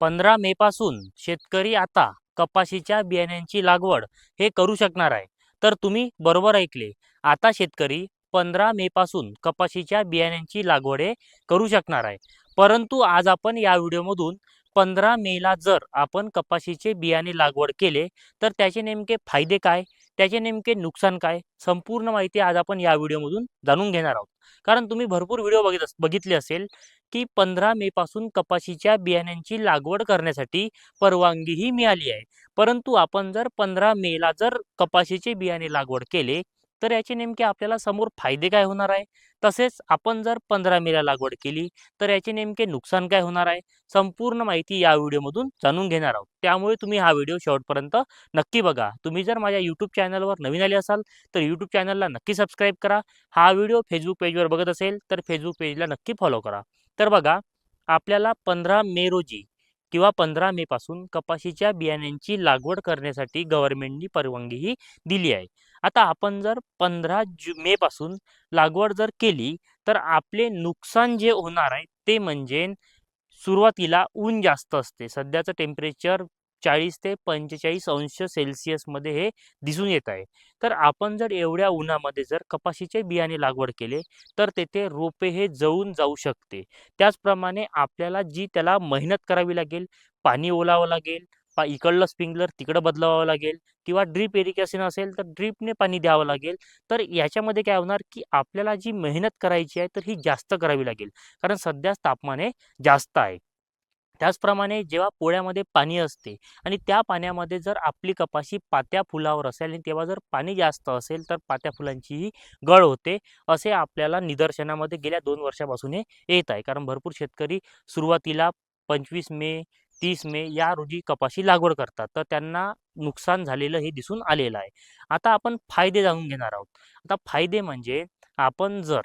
पंधरा मे पासून शेतकरी आता कपाशीच्या बियाण्यांची लागवड हे करू शकणार आहे. तर तुम्ही बरोबर ऐकले. आता शेतकरी पंधरा मे पासून कपाशीच्या बियाण्यांची लागवड हे करू शकणार आहे. परंतु आज आपण या व्हिडिओमधून पंधरा मेला जर आपण कपाशीचे बियाणे लागवड केले तर त्याचे नेमके फायदे काय? त्याचे नेमके नुकसान काय? संपूर्ण माहिती आज आपण या व्हिडिओमधून जाणून घेणार आहोत. कारण तुम्ही भरपूर व्हिडिओ बघित बघितले असेल की पंधरा मे पासून कपाशीच्या बियाण्यांची लागवड करण्यासाठी परवानगीही मिळाली आहे. परंतु आपण जर पंधरा मेला जर कपाशीचे बियाणे लागवड केले तर याचे नेमके आपल्याला समोर फायदे काय होणार आहे? तसेच आपण जर पंधरा मेला लागवड केली तर याचे नेमके नुकसान काय होणार आहे? संपूर्ण माहिती या व्हिडिओमधून जाणून घेणार आहोत. त्यामुळे तुम्ही हा व्हिडिओ शेवटपर्यंत नक्की बघा. तुम्ही जर माझ्या यूट्यूब चॅनलवर नवीन आले असाल तर यूट्यूब चॅनलला नक्की सबस्क्राईब करा. हा व्हिडिओ फेसबुक पेजवर बघत असेल तर फेसबुक पेजला नक्की फॉलो करा. तर बघा आपल्याला पंधरा मे रोजी किंवा पंधरा मे पासून कपाशीच्या बियाण्यांची लागवड करण्यासाठी गव्हर्नमेंटनी परवानगीही दिली आहे. आता आपण जर पंधरा जु मे पासून लागवड जर केली तर आपले नुकसान जे होणार आहे ते म्हणजे सुरुवातीला ऊन जास्त असते. सध्याचं टेम्परेचर चाळीस ते पंचेचाळीस अंश सेल्सिअसमध्ये हे दिसून येत आहे. तर आपण जर एवढ्या उन्हामध्ये जर कपाशीचे बियाणे लागवड केले तर तेथे रोपे हे जळून जाऊ शकते. त्याचप्रमाणे आपल्याला जी त्याला मेहनत करावी लागेल पाणी ओलावं लागेल पा इकडलं स्प्रिंकलर तिकडं बदलावं लागेल किंवा ड्रीप एरिकेशन असेल तर ड्रीपने पाणी द्यावं लागेल. तर याच्यामध्ये काय होणार की आपल्याला जी मेहनत करायची आहे तर ही जास्त करावी लागेल. कारण सध्या तापमान हे जास्त आहे. त्याचप्रमाणे जेव्हा पोळ्यामध्ये पाणी असते आणि त्या पाण्यामध्ये जर आपली कपाशी पात्या फुलावर असेल आणि तेव्हा जर पाणी जास्त असेल तर पात्या फुलांचीही गळ होते असे आपल्याला निदर्शनामध्ये गेल्या दोन वर्षापासून हे येत आहे. कारण भरपूर शेतकरी सुरुवातीला पंचवीस मे तीस मे या रोजी कपाशी लागवड करतात. तर त्यांना नुकसान झालेलं हे दिसून आलेलं आहे. आता आपण फायदे जाणून घेणार आहोत. आता फायदे म्हणजे आपण जर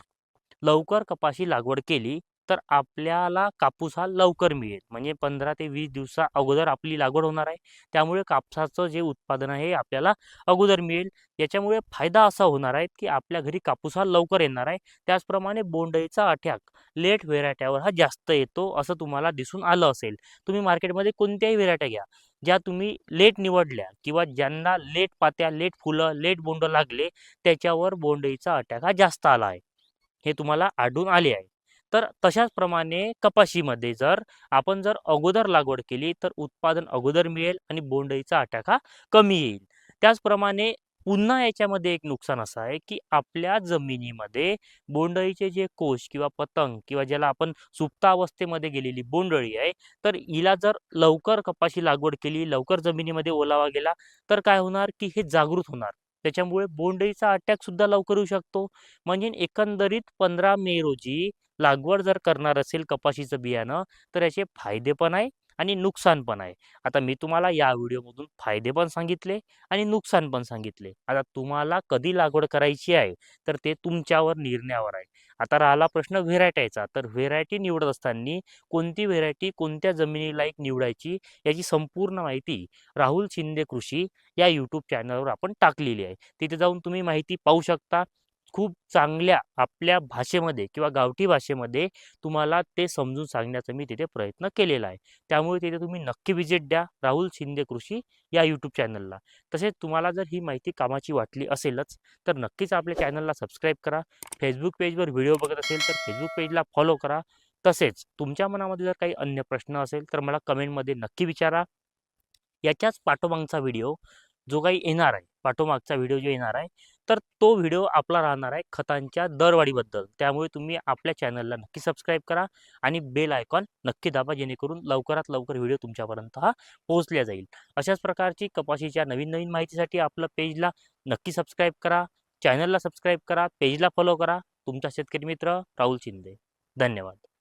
लवकर कपाशी लागवड केली तर आपल्याला कापूस हा लवकर मिळेल. म्हणजे पंधरा ते वीस दिवसा अगोदर आपली लागवड होणार आहे. त्यामुळे कापसाचं जे उत्पादन आहे हे आपल्याला अगोदर मिळेल. याच्यामुळे फायदा असा होणार आहे की आपल्या घरी कापूस हा लवकर येणार आहे. त्याचप्रमाणे बोंडईचा अटॅक लेट व्हेरायट्यावर हा जास्त येतो असं तुम्हाला दिसून आलं असेल. तुम्ही मार्केटमध्ये कोणत्याही व्हेरायट्या घ्या. ज्या तुम्ही लेट निवडल्या किंवा ज्यांना लेट पात्या लेट फुलं लेट बोंड लागले त्याच्यावर बोंडईचा अटॅक हा जास्त आला आहे. हे तुम्हाला आढळून आले आहे. तर तशाच प्रमाणे कपाशीमध्ये जर आपण जर अगोदर लागवड केली तर उत्पादन अगोदर मिळेल आणि बोंडईचा अटॅक हा कमी येईल. त्याचप्रमाणे पुन्हा याच्यामध्ये एक नुकसान असं आहे की आपल्या जमिनीमध्ये बोंडळीचे जे कोश किंवा पतंग किंवा ज्याला आपण सुप्तावस्थेमध्ये गेलेली बोंडअळी आहे तर हिला जर लवकर कपाशी लागवड केली लवकर जमिनीमध्ये ओलावा गेला तर काय होणार की हे जागृत होणार. त्याच्यामुळे बोंडळीचा अटॅक सुद्धा लवकर येऊ शकतो. म्हणजे एकंदरीत पंधरा मे रोजी लागवड जर करणार असेल कपाशीचं बियाणं तर याचे फायदे पण आहे आणि नुकसान पण आहे. आता मी तुम्हाला या व्हिडिओमधून फायदे पण सांगितले आणि नुकसान पण सांगितले. आता तुम्हाला कधी लागवड करायची आहे तर ते तुमच्यावर निर्णयावर आहे. आता राहिला प्रश्न व्हेरायटीचा तर व्हेरायटी निवडत असताना कोणती व्हेरायटी कोणत्या जमिनीला एक निवडायची याची संपूर्ण माहिती राहुल शिंदे कृषी या यूट्यूब चॅनलवर आपण टाकलेली आहे. तिथे जाऊन तुम्ही माहिती पाहू शकता. खूप चांगल्या आपल्या भाषेमध्ये किंवा गावठी भाषेमध्ये तुम्हाला ते समजून सांगण्याचा मी तिथे प्रयत्न केलेला आहे. त्यामुळे तिथे तुम्ही नक्की व्हिजिट द्या राहुल शिंदे कृषी या यूट्यूब चॅनलला तसेच तुम्हाला जर ही माहिती कामाची वाटली असेलच तर नक्कीच आपल्या चॅनलला सबस्क्राईब करा. फेसबुक पेजवर व्हिडिओ बघत असेल तर फेसबुक पेजला फॉलो करा. तसेच तुमच्या मनामध्ये जर काही अन्य प्रश्न असेल तर मला कमेंटमध्ये नक्की विचारा. याच्याच पाठोमागचा व्हिडिओ जो काही येणार आहे पाठोमागचा व्हिडिओ जो येणार आहे तर तो व्हिडिओ आपला राहणार आहे खतांच्या दरवाढीबद्दल. त्यामुळे तुम्ही आपल्या चॅनलला नक्की सबस्क्राईब करा आणि बेल आयकॉन नक्की दाबा जेणेकरून लवकरात लवकर व्हिडिओ तुमच्यापर्यंत हा पोहोचल्या जाईल. अशाच प्रकारची कपाशीच्या नवीन नवीन माहितीसाठी आपलं पेजला नक्की सबस्क्राईब करा चॅनलला सबस्क्राईब करा पेजला फॉलो करा. तुमचा शेतकरी मित्र राहुल शिंदे. धन्यवाद.